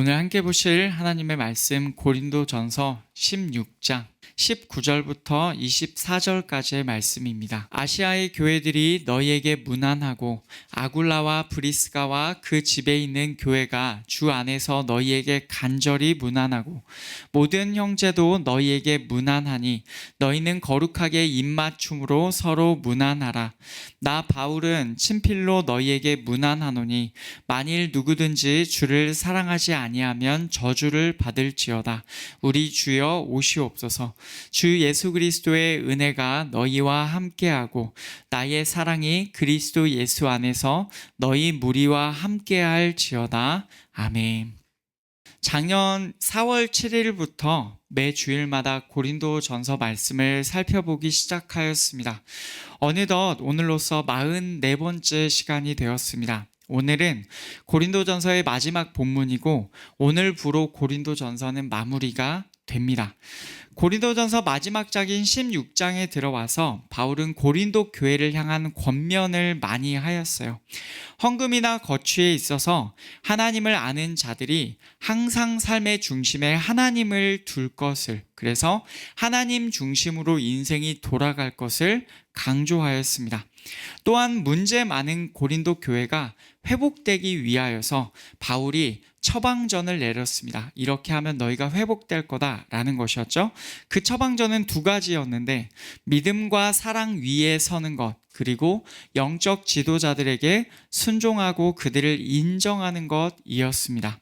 오늘 함께 보실 하나님의 말씀 고린도 전서 16장 19절부터 24절까지의 말씀입니다. 아시아의 교회들이 너희에게 무난하고 아굴라와 브리스가와 그 집에 있는 교회가 주 안에서 너희에게 간절히 무난하고 모든 형제도 너희에게 무난하니 너희는 거룩하게 입맞춤으로 서로 무난하라. 나 바울은 친필로 너희에게 무난하노니 만일 누구든지 주를 사랑하지 아니하면 저주를 받을지어다. 우리 주여 오시옵소서. 주 예수 그리스도의 은혜가 너희와 함께하고 나의 사랑이 그리스도 예수 안에서 너희 무리와 함께할지어다. 아멘. 작년 4월 7일부터 매 주일마다 고린도 전서 말씀을 살펴보기 시작하였습니다. 어느덧 오늘로서 44번째 시간이 되었습니다. 오늘은 고린도 전서의 마지막 본문이고 오늘부로 고린도 전서는 마무리가 됩니다. 고린도전서 마지막 장인 16장에 들어와서 바울은 고린도 교회를 향한 권면을 많이 하였어요. 헌금이나 거취에 있어서 하나님을 아는 자들이 항상 삶의 중심에 하나님을 둘 것을 그래서 하나님 중심으로 인생이 돌아갈 것을 강조하였습니다. 또한 문제 많은 고린도 교회가 회복되기 위하여서 바울이 처방전을 내렸습니다. 이렇게 하면 너희가 회복될 거다라는 것이었죠. 그 처방전은 두 가지였는데 믿음과 사랑 위에 서는 것 그리고 영적 지도자들에게 순종하고 그들을 인정하는 것이었습니다.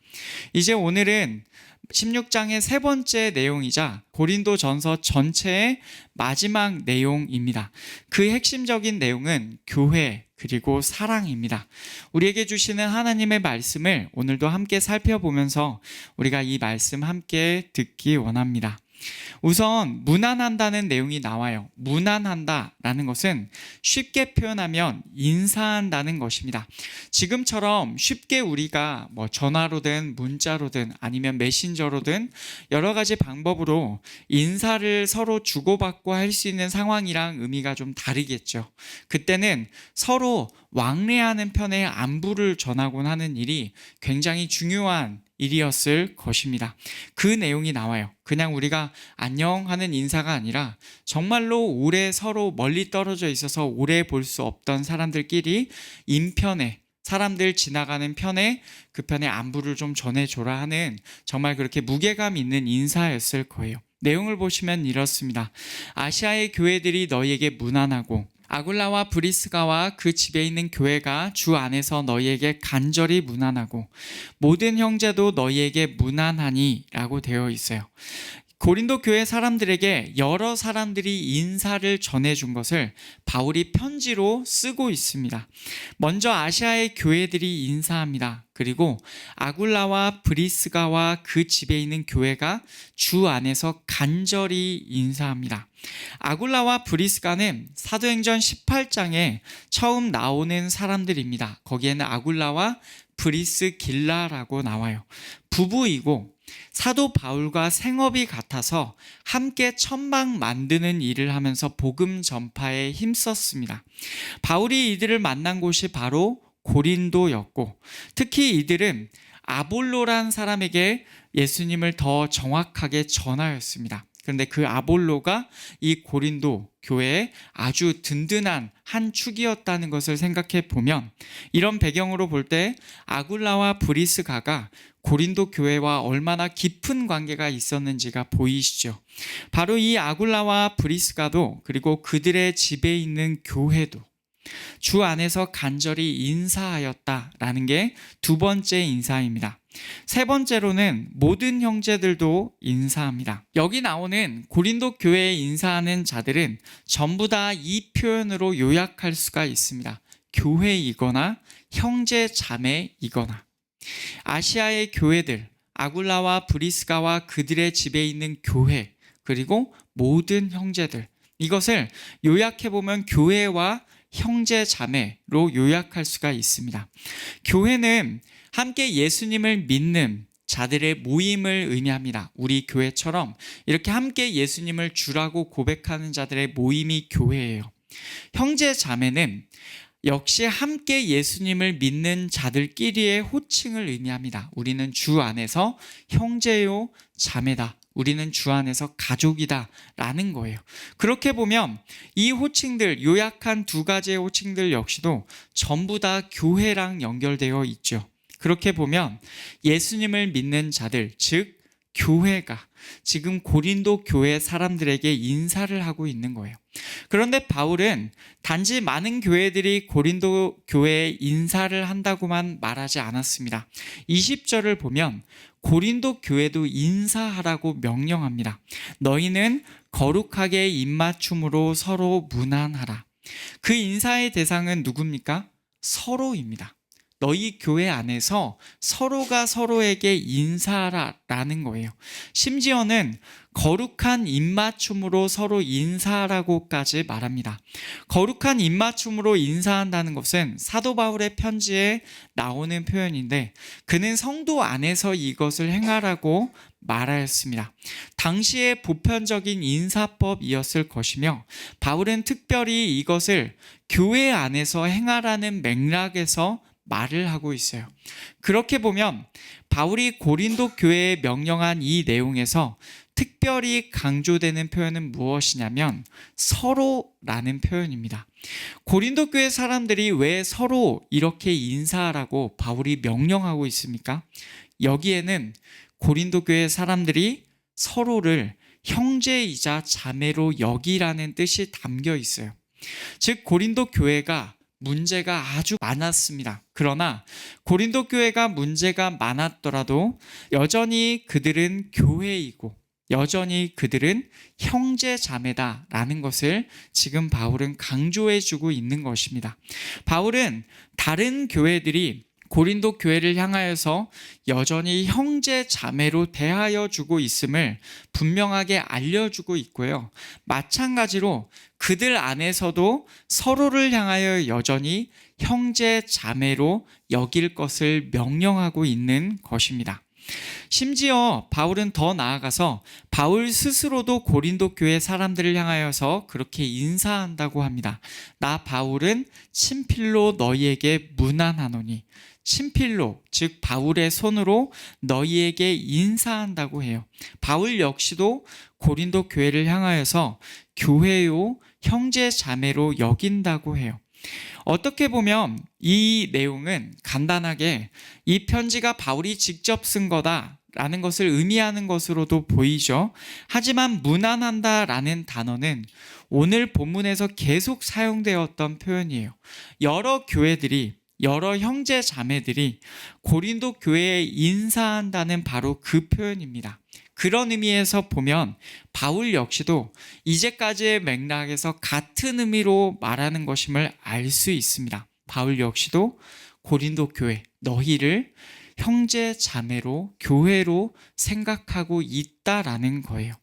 이제 오늘은 16장의 세 번째 내용이자 고린도 전서 전체의 마지막 내용입니다. 그 핵심적인 내용은 교회 그리고 사랑입니다. 우리에게 주시는 하나님의 말씀을 오늘도 함께 살펴보면서 우리가 이 말씀 함께 듣기 원합니다. 우선 무난한다는 내용이 나와요. 무난한다라는 것은 쉽게 표현하면 인사한다는 것입니다. 지금처럼 쉽게 우리가 뭐 전화로든 문자로든 아니면 메신저로든 여러 가지 방법으로 인사를 서로 주고받고 할 수 있는 상황이랑 의미가 좀 다르겠죠. 그때는 서로 왕래하는 편의 안부를 전하곤 하는 일이 굉장히 중요한 일이었을 것입니다. 그 내용이 나와요. 그냥 우리가 안녕 하는 인사가 아니라 정말로 오래 서로 멀리 떨어져 있어서 오래 볼 수 없던 사람들끼리 인편에 사람들 지나가는 편에 그 편에 안부를 좀 전해줘라 하는 정말 그렇게 무게감 있는 인사였을 거예요. 내용을 보시면 이렇습니다. 아시아의 교회들이 너희에게 무난하고 아굴라와 브리스가와 그 집에 있는 교회가 주 안에서 너희에게 간절히 무난하고 모든 형제도 너희에게 무난하니라고 되어 있어요. 고린도 교회 사람들에게 여러 사람들이 인사를 전해준 것을 바울이 편지로 쓰고 있습니다. 먼저 아시아의 교회들이 인사합니다. 그리고 아굴라와 브리스가와 그 집에 있는 교회가 주 안에서 간절히 인사합니다. 아굴라와 브리스가는 사도행전 18장에 처음 나오는 사람들입니다. 거기에는 아굴라와 브리스 길라라고 나와요. 부부이고 사도 바울과 생업이 같아서 함께 천막 만드는 일을 하면서 복음 전파에 힘썼습니다. 바울이 이들을 만난 곳이 바로 고린도였고 특히 이들은 아볼로란 사람에게 예수님을 더 정확하게 전하였습니다. 그런데 그 아볼로가 이 고린도 교회의 아주 든든한 한 축이었다는 것을 생각해 보면 이런 배경으로 볼 때 아굴라와 브리스가가 고린도 교회와 얼마나 깊은 관계가 있었는지가 보이시죠. 바로 이 아굴라와 브리스가도 그리고 그들의 집에 있는 교회도 주 안에서 간절히 인사하였다라는 게 두 번째 인사입니다. 세 번째로는 모든 형제들도 인사합니다. 여기 나오는 고린도 교회에 인사하는 자들은 전부 다 이 표현으로 요약할 수가 있습니다. 교회이거나 형제 자매이거나 아시아의 교회들 아굴라와 브리스가와 그들의 집에 있는 교회 그리고 모든 형제들 이것을 요약해 보면 교회와 형제 자매로 요약할 수가 있습니다. 교회는 함께 예수님을 믿는 자들의 모임을 의미합니다. 우리 교회처럼 이렇게 함께 예수님을 주라고 고백하는 자들의 모임이 교회예요. 형제 자매는 역시 함께 예수님을 믿는 자들끼리의 호칭을 의미합니다. 우리는 주 안에서 형제요, 자매다. 우리는 주 안에서 가족이다. 라는 거예요. 그렇게 보면 이 호칭들, 요약한 두 가지의 호칭들 역시도 전부 다 교회랑 연결되어 있죠. 그렇게 보면 예수님을 믿는 자들, 즉, 교회가 지금 고린도 교회 사람들에게 인사를 하고 있는 거예요. 그런데 바울은 단지 많은 교회들이 고린도 교회에 인사를 한다고만 말하지 않았습니다. 20절을 보면 고린도 교회도 인사하라고 명령합니다. 너희는 거룩하게 입맞춤으로 서로 무난하라. 그 인사의 대상은 누굽니까? 서로입니다. 너희 교회 안에서 서로가 서로에게 인사하라라는 거예요. 심지어는 거룩한 입맞춤으로 서로 인사하라고까지 말합니다. 거룩한 입맞춤으로 인사한다는 것은 사도 바울의 편지에 나오는 표현인데 그는 성도 안에서 이것을 행하라고 말하였습니다. 당시의 보편적인 인사법이었을 것이며 바울은 특별히 이것을 교회 안에서 행하라는 맥락에서 말을 하고 있어요. 그렇게 보면 바울이 고린도 교회에 명령한 이 내용에서 특별히 강조되는 표현은 무엇이냐면 서로라는 표현입니다. 고린도 교회 사람들이 왜 서로 이렇게 인사하라고 바울이 명령하고 있습니까? 여기에는 고린도 교회 사람들이 서로를 형제이자 자매로 여기라는 뜻이 담겨 있어요. 즉 고린도 교회가 문제가 아주 많았습니다. 그러나 고린도 교회가 문제가 많았더라도 여전히 그들은 교회이고 여전히 그들은 형제 자매다라는 것을 지금 바울은 강조해 주고 있는 것입니다. 바울은 다른 교회들이 고린도 교회를 향하여서 여전히 형제 자매로 대하여 주고 있음을 분명하게 알려주고 있고요. 마찬가지로 그들 안에서도 서로를 향하여 여전히 형제 자매로 여길 것을 명령하고 있는 것입니다. 심지어 바울은 더 나아가서 바울 스스로도 고린도 교회 사람들을 향하여서 그렇게 인사한다고 합니다. 나 바울은 친필로 너희에게 문안하노니 친필로 즉 바울의 손으로 너희에게 인사한다고 해요. 바울 역시도 고린도 교회를 향하여서 교회요 형제 자매로 여긴다고 해요. 어떻게 보면 이 내용은 간단하게 이 편지가 바울이 직접 쓴 거다 라는 것을 의미하는 것으로도 보이죠. 하지만 무난한다 라는 단어는 오늘 본문에서 계속 사용되었던 표현이에요. 여러 교회들이 여러 형제 자매들이 고린도 교회에 인사한다는 바로 그 표현입니다. 그런 의미에서 보면 바울 역시도 이제까지의 맥락에서 같은 의미로 말하는 것임을 알 수 있습니다. 바울 역시도 고린도 교회 너희를 형제 자매로 교회로 생각하고 있다라는 거예요.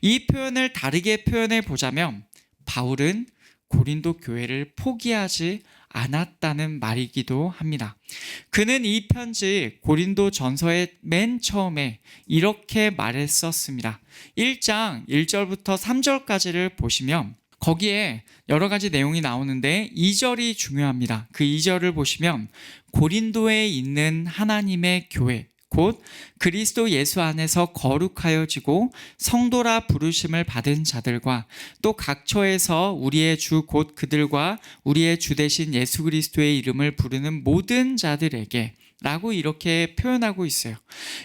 이 표현을 다르게 표현해 보자면 바울은 고린도 교회를 포기하지 않았다는 말이기도 합니다. 그는 이 편지 고린도 전서의 맨 처음에 이렇게 말했었습니다. 1장 1절부터 3절까지를 보시면 거기에 여러 가지 내용이 나오는데 2절이 중요합니다. 그 2절을 보시면 고린도에 있는 하나님의 교회 곧 그리스도 예수 안에서 거룩하여지고 성도라 부르심을 받은 자들과 또 각처에서 우리의 주 곧 그들과 우리의 주 대신 예수 그리스도의 이름을 부르는 모든 자들에게 라고 이렇게 표현하고 있어요.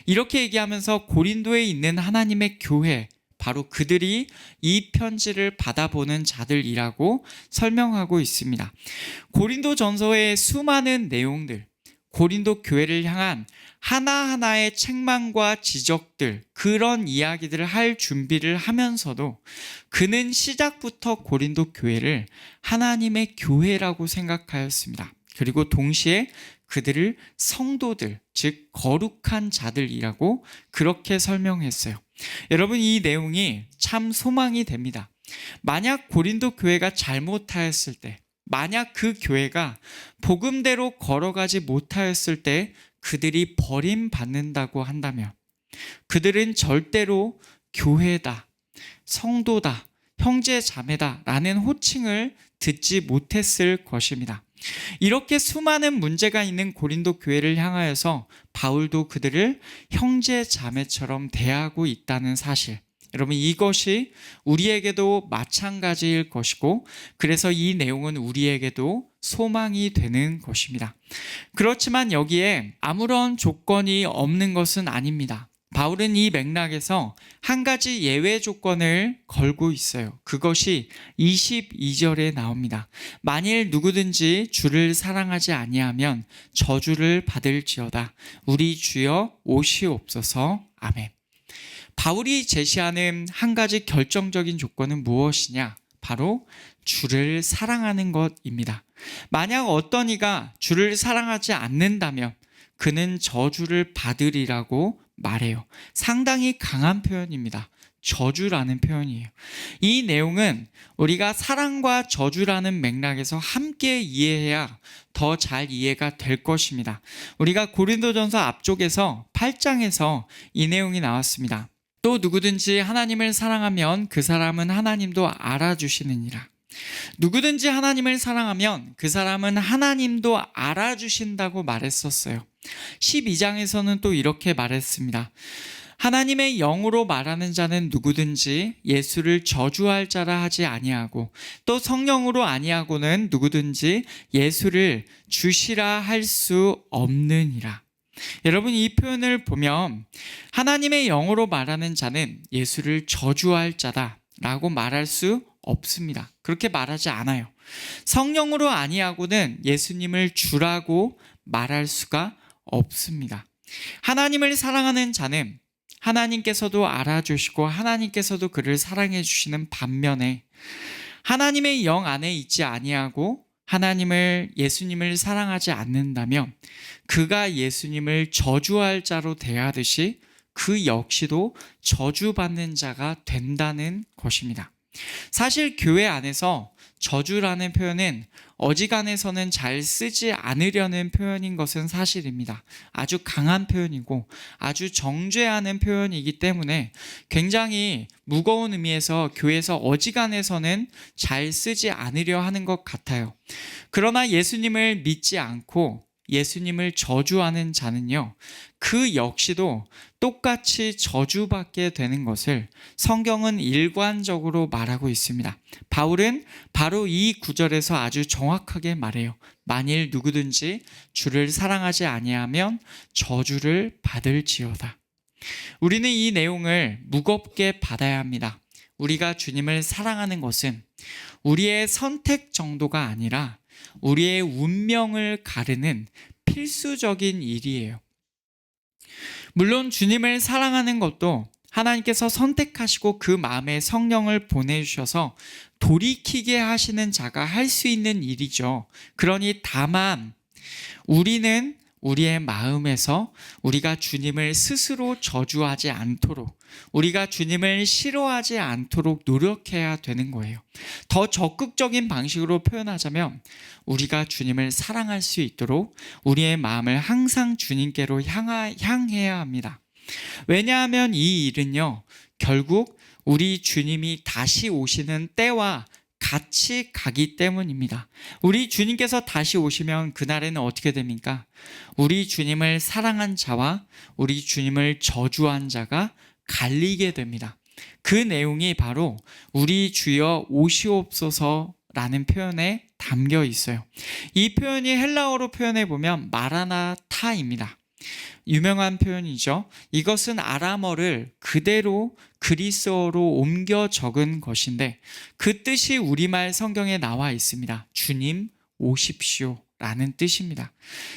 이렇게 얘기하면서 고린도에 있는 하나님의 교회, 바로 그들이 이 편지를 받아보는 자들이라고 설명하고 있습니다. 고린도 전서의 수많은 내용들, 고린도 교회를 향한 하나하나의 책망과 지적들, 그런 이야기들을 할 준비를 하면서도 그는 시작부터 고린도 교회를 하나님의 교회라고 생각하였습니다. 그리고 동시에 그들을 성도들, 즉, 거룩한 자들이라고 그렇게 설명했어요. 여러분, 이 내용이 참 소망이 됩니다. 만약 고린도 교회가 잘못하였을 때, 만약 그 교회가 복음대로 걸어가지 못하였을 때 그들이 버림받는다고 한다면 그들은 절대로 교회다, 성도다, 형제 자매다 라는 호칭을 듣지 못했을 것입니다. 이렇게 수많은 문제가 있는 고린도 교회를 향하여서 바울도 그들을 형제 자매처럼 대하고 있다는 사실. 여러분 이것이 우리에게도 마찬가지일 것이고 그래서 이 내용은 우리에게도 소망이 되는 것입니다. 그렇지만 여기에 아무런 조건이 없는 것은 아닙니다. 바울은 이 맥락에서 한 가지 예외 조건을 걸고 있어요. 그것이 22절에 나옵니다. 만일 누구든지 주를 사랑하지 아니하면 저주를 받을지어다. 우리 주여 오시옵소서. 아멘. 바울이 제시하는 한 가지 결정적인 조건은 무엇이냐? 바로 주를 사랑하는 것입니다. 만약 어떤 이가 주를 사랑하지 않는다면 그는 저주를 받으리라고 말해요. 상당히 강한 표현입니다. 저주라는 표현이에요. 이 내용은 우리가 사랑과 저주라는 맥락에서 함께 이해해야 더 잘 이해가 될 것입니다. 우리가 고린도전서 앞쪽에서 8장에서 이 내용이 나왔습니다. 또 누구든지 하나님을 사랑하면 그 사람은 하나님도 알아주시느니라. 누구든지 하나님을 사랑하면 그 사람은 하나님도 알아주신다고 말했었어요. 12장에서는 또 이렇게 말했습니다. 하나님의 영으로 말하는 자는 누구든지 예수를 저주할 자라 하지 아니하고 또 성령으로 아니하고는 누구든지 예수를 주시라 할 수 없느니라. 여러분 이 표현을 보면 하나님의 영으로 말하는 자는 예수를 저주할 자다 라고 말할 수 없습니다. 그렇게 말하지 않아요. 성령으로 아니하고는 예수님을 주라고 말할 수가 없습니다. 하나님을 사랑하는 자는 하나님께서도 알아주시고 하나님께서도 그를 사랑해 주시는 반면에 하나님의 영 안에 있지 아니하고 하나님을 예수님을 사랑하지 않는다면 그가 예수님을 저주할 자로 대하듯이 그 역시도 저주받는 자가 된다는 것입니다. 사실 교회 안에서 저주라는 표현은 어지간해서는 잘 쓰지 않으려는 표현인 것은 사실입니다. 아주 강한 표현이고 아주 정죄하는 표현이기 때문에 굉장히 무거운 의미에서 교회에서 어지간해서는 잘 쓰지 않으려 하는 것 같아요. 그러나 예수님을 믿지 않고 예수님을 저주하는 자는요, 그 역시도 똑같이 저주받게 되는 것을 성경은 일관적으로 말하고 있습니다. 바울은 바로 이 구절에서 아주 정확하게 말해요. 만일 누구든지 주를 사랑하지 아니하면 저주를 받을지어다. 우리는 이 내용을 무겁게 받아야 합니다. 우리가 주님을 사랑하는 것은 우리의 선택 정도가 아니라 우리의 운명을 가르는 필수적인 일이에요. 물론 주님을 사랑하는 것도 하나님께서 선택하시고 그 마음에 성령을 보내주셔서 돌이키게 하시는 자가 할 수 있는 일이죠. 그러니 다만 우리는 우리의 마음에서 우리가 주님을 스스로 저주하지 않도록 우리가 주님을 싫어하지 않도록 노력해야 되는 거예요. 더 적극적인 방식으로 표현하자면 우리가 주님을 사랑할 수 있도록 우리의 마음을 항상 주님께로 향하, 향해야 합니다. 왜냐하면 이 일은요, 결국 우리 주님이 다시 오시는 때와 같이 가기 때문입니다. 우리 주님께서 다시 오시면 그날에는 어떻게 됩니까? 우리 주님을 사랑한 자와 우리 주님을 저주한 자가 갈리게 됩니다. 그 내용이 바로 우리 주여 오시옵소서라는 표현에 담겨 있어요. 이 표현이 헬라어로 표현해 보면 마라나타입니다. 유명한 표현이죠. 이것은 아람어를 그대로 그리스어로 옮겨 적은 것인데 그 뜻이 우리말 성경에 나와 있습니다. 주님 오십시오. 라는 뜻입니다.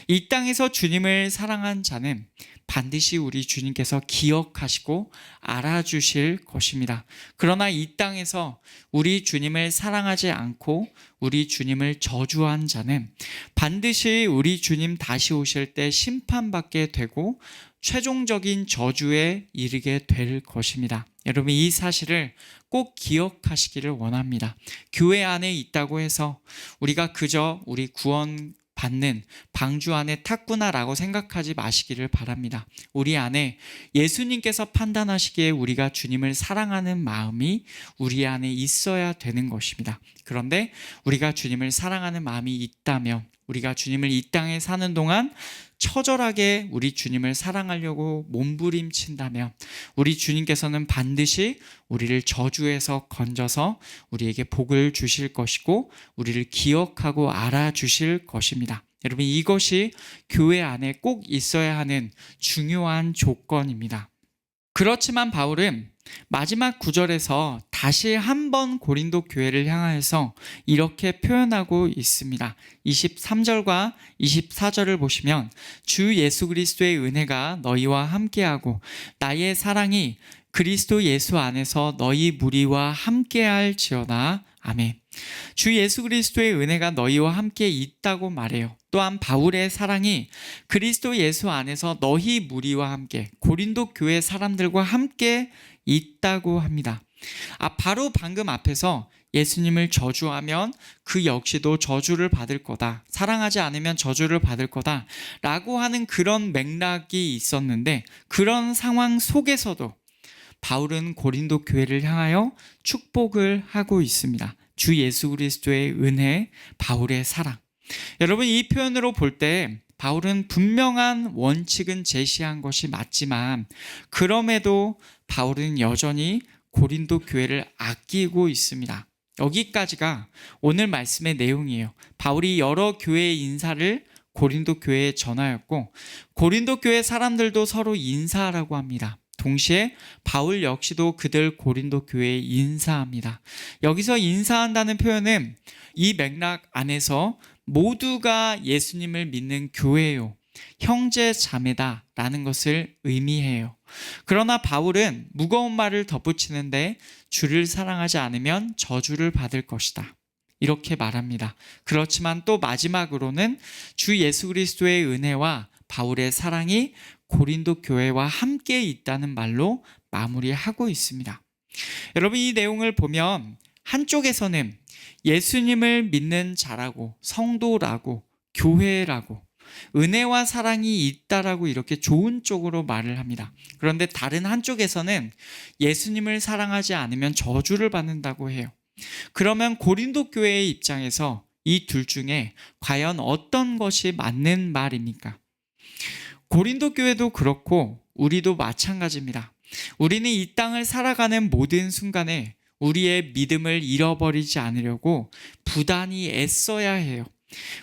이 땅에서 주님을 사랑한 자는 반드시 우리 주님께서 기억하시고 알아주실 것입니다. 그러나 이 땅에서 우리 주님을 사랑하지 않고 우리 주님을 저주한 자는 반드시 우리 주님 다시 오실 때 심판받게 되고 최종적인 저주에 이르게 될 것입니다. 여러분 이 사실을 꼭 기억하시기를 원합니다. 교회 안에 있다고 해서 우리가 그저 우리 구원 받는 방주 안에 탔구나라고 생각하지 마시기를 바랍니다. 우리 안에 예수님께서 판단하시기에 우리가 주님을 사랑하는 마음이 우리 안에 있어야 되는 것입니다. 그런데 우리가 주님을 사랑하는 마음이 있다면 우리가 주님을 이 땅에 사는 동안 처절하게 우리 주님을 사랑하려고 몸부림친다면 우리 주님께서는 반드시 우리를 저주에서 건져서 우리에게 복을 주실 것이고 우리를 기억하고 알아주실 것입니다. 여러분 이것이 교회 안에 꼭 있어야 하는 중요한 조건입니다. 그렇지만 바울은 마지막 구절에서 다시 한번 고린도 교회를 향하여서 이렇게 표현하고 있습니다. 23절과 24절을 보시면 주 예수 그리스도의 은혜가 너희와 함께하고 나의 사랑이 그리스도 예수 안에서 너희 무리와 함께할지어다. 아멘. 주 예수 그리스도의 은혜가 너희와 함께 있다고 말해요. 또한 바울의 사랑이 그리스도 예수 안에서 너희 무리와 함께 고린도 교회 사람들과 함께 있다고 합니다. 아, 바로 방금 앞에서 예수님을 저주하면 그 역시도 저주를 받을 거다. 사랑하지 않으면 저주를 받을 거다. 라고 하는 그런 맥락이 있었는데 그런 상황 속에서도 바울은 고린도 교회를 향하여 축복을 하고 있습니다. 주 예수 그리스도의 은혜, 바울의 사랑. 여러분 이 표현으로 볼 때 바울은 분명한 원칙은 제시한 것이 맞지만 그럼에도 바울은 여전히 고린도 교회를 아끼고 있습니다. 여기까지가 오늘 말씀의 내용이에요. 바울이 여러 교회의 인사를 고린도 교회에 전하였고 고린도 교회 사람들도 서로 인사하라고 합니다. 동시에 바울 역시도 그들 고린도 교회에 인사합니다. 여기서 인사한다는 표현은 이 맥락 안에서 모두가 예수님을 믿는 교회요. 형제 자매다 라는 것을 의미해요. 그러나 바울은 무거운 말을 덧붙이는데 주를 사랑하지 않으면 저주를 받을 것이다. 이렇게 말합니다. 그렇지만 또 마지막으로는 주 예수 그리스도의 은혜와 바울의 사랑이 고린도 교회와 함께 있다는 말로 마무리하고 있습니다. 여러분 이 내용을 보면 한쪽에서는 예수님을 믿는 자라고 성도라고 교회라고 은혜와 사랑이 있다라고 이렇게 좋은 쪽으로 말을 합니다. 그런데 다른 한쪽에서는 예수님을 사랑하지 않으면 저주를 받는다고 해요. 그러면 고린도 교회의 입장에서 이 둘 중에 과연 어떤 것이 맞는 말입니까? 고린도 교회도 그렇고 우리도 마찬가지입니다. 우리는 이 땅을 살아가는 모든 순간에 우리의 믿음을 잃어버리지 않으려고 부단히 애써야 해요.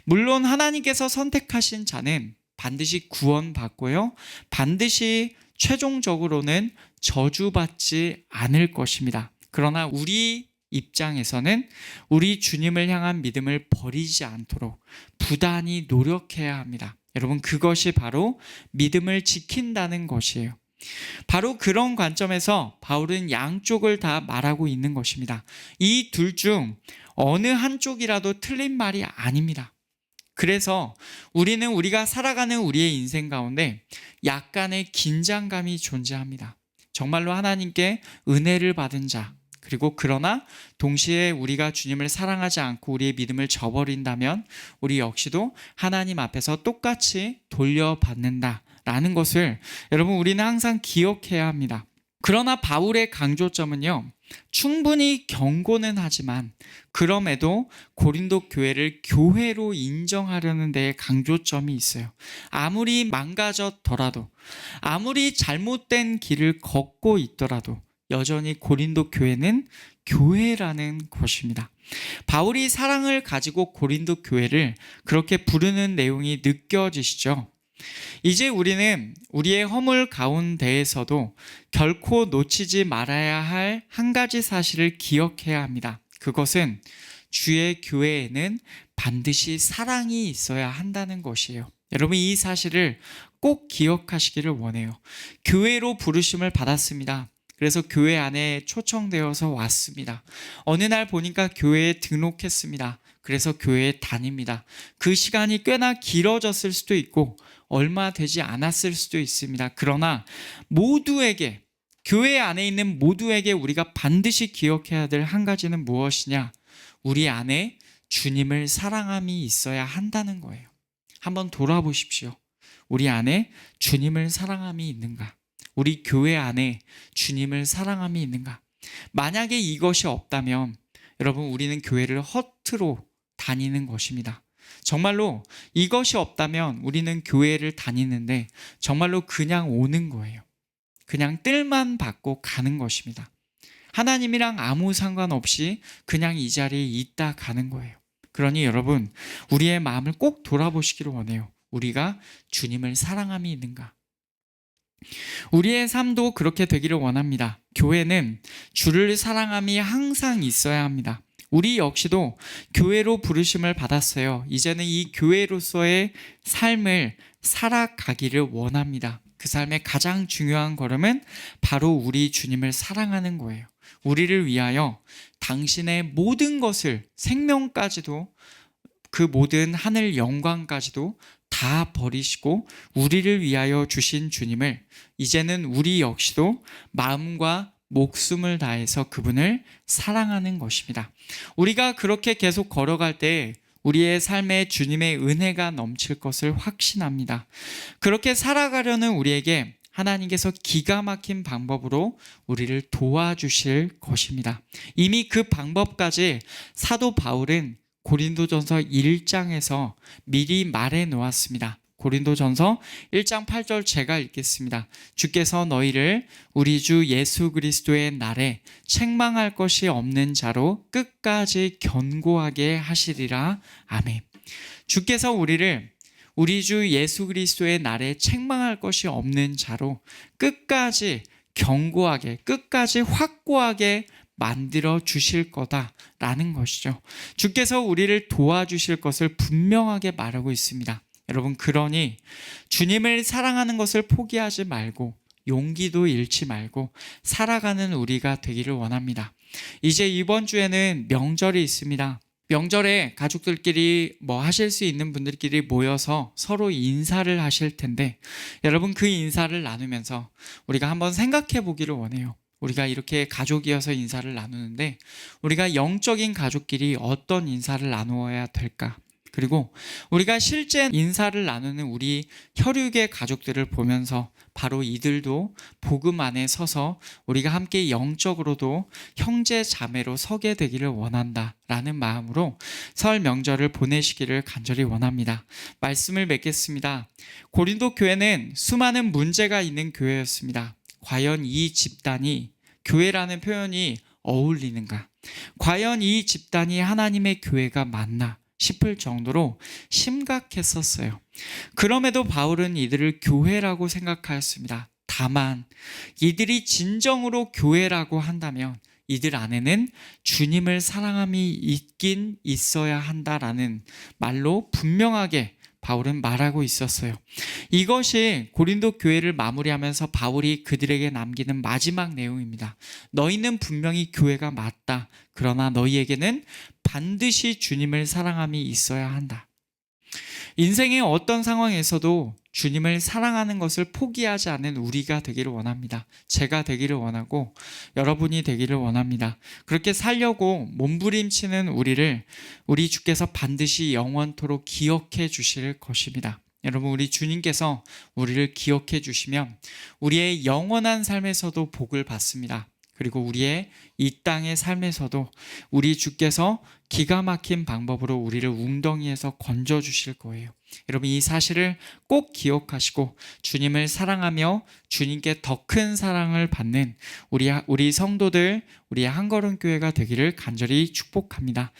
물론 하나님께서 선택하신 자는 반드시 구원받고요. 반드시 최종적으로는 저주받지 않을 것입니다. 그러나 우리 입장에서는 우리 주님을 향한 믿음을 버리지 않도록 부단히 노력해야 합니다. 여러분, 그것이 바로 믿음을 지킨다는 것이에요. 바로 그런 관점에서 바울은 양쪽을 다 말하고 있는 것입니다. 이 둘 중 어느 한쪽이라도 틀린 말이 아닙니다. 그래서 우리는 우리가 살아가는 우리의 인생 가운데 약간의 긴장감이 존재합니다. 정말로 하나님께 은혜를 받은 자, 그리고 그러나 동시에 우리가 주님을 사랑하지 않고 우리의 믿음을 저버린다면 우리 역시도 하나님 앞에서 똑같이 돌려받는다. 라는 것을 여러분 우리는 항상 기억해야 합니다. 그러나 바울의 강조점은요. 충분히 경고는 하지만 그럼에도 고린도 교회를 교회로 인정하려는 데에 강조점이 있어요. 아무리 망가졌더라도 아무리 잘못된 길을 걷고 있더라도 여전히 고린도 교회는 교회라는 것입니다. 바울이 사랑을 가지고 고린도 교회를 그렇게 부르는 내용이 느껴지시죠? 이제 우리는 우리의 허물 가운데에서도 결코 놓치지 말아야 할 한 가지 사실을 기억해야 합니다. 그것은 주의 교회에는 반드시 사랑이 있어야 한다는 것이에요. 여러분 이 사실을 꼭 기억하시기를 원해요. 교회로 부르심을 받았습니다. 그래서 교회 안에 초청되어서 왔습니다. 어느 날 보니까 교회에 등록했습니다. 그래서 교회에 다닙니다. 그 시간이 꽤나 길어졌을 수도 있고 얼마 되지 않았을 수도 있습니다. 그러나 모두에게 교회 안에 있는 모두에게 우리가 반드시 기억해야 될 한 가지는 무엇이냐? 우리 안에 주님을 사랑함이 있어야 한다는 거예요. 한번 돌아보십시오. 우리 안에 주님을 사랑함이 있는가? 우리 교회 안에 주님을 사랑함이 있는가? 만약에 이것이 없다면 여러분 우리는 교회를 허투루 다니는 것입니다. 정말로 이것이 없다면 우리는 교회를 다니는데 정말로 그냥 오는 거예요. 그냥 뜰만 받고 가는 것입니다. 하나님이랑 아무 상관없이 그냥 이 자리에 있다 가는 거예요. 그러니 여러분, 우리의 마음을 꼭 돌아보시기를 원해요. 우리가 주님을 사랑함이 있는가? 우리의 삶도 그렇게 되기를 원합니다. 교회는 주를 사랑함이 항상 있어야 합니다. 우리 역시도 교회로 부르심을 받았어요. 이제는 이 교회로서의 삶을 살아가기를 원합니다. 그 삶의 가장 중요한 걸음은 바로 우리 주님을 사랑하는 거예요. 우리를 위하여 당신의 모든 것을 생명까지도 그 모든 하늘 영광까지도 다 버리시고 우리를 위하여 주신 주님을 이제는 우리 역시도 마음과 목숨을 다해서 그분을 사랑하는 것입니다. 우리가 그렇게 계속 걸어갈 때 우리의 삶에 주님의 은혜가 넘칠 것을 확신합니다. 그렇게 살아가려는 우리에게 하나님께서 기가 막힌 방법으로 우리를 도와주실 것입니다. 이미 그 방법까지 사도 바울은 고린도전서 1장에서 미리 말해 놓았습니다. 고린도전서 1장 8절 제가 읽겠습니다. 주께서 너희를 우리 주 예수 그리스도의 날에 책망할 것이 없는 자로 끝까지 견고하게 하시리라. 아멘. 주께서 우리를 우리 주 예수 그리스도의 날에 책망할 것이 없는 자로 끝까지 견고하게, 끝까지 확고하게 만들어 주실 거다라는 것이죠. 주께서 우리를 도와주실 것을 분명하게 말하고 있습니다. 여러분, 그러니 주님을 사랑하는 것을 포기하지 말고 용기도 잃지 말고 살아가는 우리가 되기를 원합니다. 이제 이번 주에는 명절이 있습니다. 명절에 가족들끼리 뭐 하실 수 있는 분들끼리 모여서 서로 인사를 하실 텐데 여러분 그 인사를 나누면서 우리가 한번 생각해 보기를 원해요. 우리가 이렇게 가족이어서 인사를 나누는데 우리가 영적인 가족끼리 어떤 인사를 나누어야 될까? 그리고 우리가 실제 인사를 나누는 우리 혈육의 가족들을 보면서 바로 이들도 복음 안에 서서 우리가 함께 영적으로도 형제 자매로 서게 되기를 원한다 라는 마음으로 설 명절을 보내시기를 간절히 원합니다. 말씀을 맺겠습니다. 고린도 교회는 수많은 문제가 있는 교회였습니다. 과연 이 집단이 교회라는 표현이 어울리는가? 과연 이 집단이 하나님의 교회가 맞나? 싶을 정도로 심각했었어요. 그럼에도 바울은 이들을 교회라고 생각하였습니다. 다만 이들이 진정으로 교회라고 한다면 이들 안에는 주님을 사랑함이 있긴 있어야 한다라는 말로 분명하게 바울은 말하고 있었어요. 이것이 고린도 교회를 마무리하면서 바울이 그들에게 남기는 마지막 내용입니다. 너희는 분명히 교회가 맞다. 그러나 너희에게는 반드시 주님을 사랑함이 있어야 한다. 인생의 어떤 상황에서도 주님을 사랑하는 것을 포기하지 않는 우리가 되기를 원합니다. 제가 되기를 원하고 여러분이 되기를 원합니다. 그렇게 살려고 몸부림치는 우리를 우리 주께서 반드시 영원토록 기억해 주실 것입니다. 여러분, 우리 주님께서 우리를 기억해 주시면 우리의 영원한 삶에서도 복을 받습니다. 그리고 우리의 이 땅의 삶에서도 우리 주께서 기가 막힌 방법으로 우리를 웅덩이에서 건져 주실 거예요. 여러분 이 사실을 꼭 기억하시고 주님을 사랑하며 주님께 더 큰 사랑을 받는 우리 우리 성도들 우리 한걸음 교회가 되기를 간절히 축복합니다.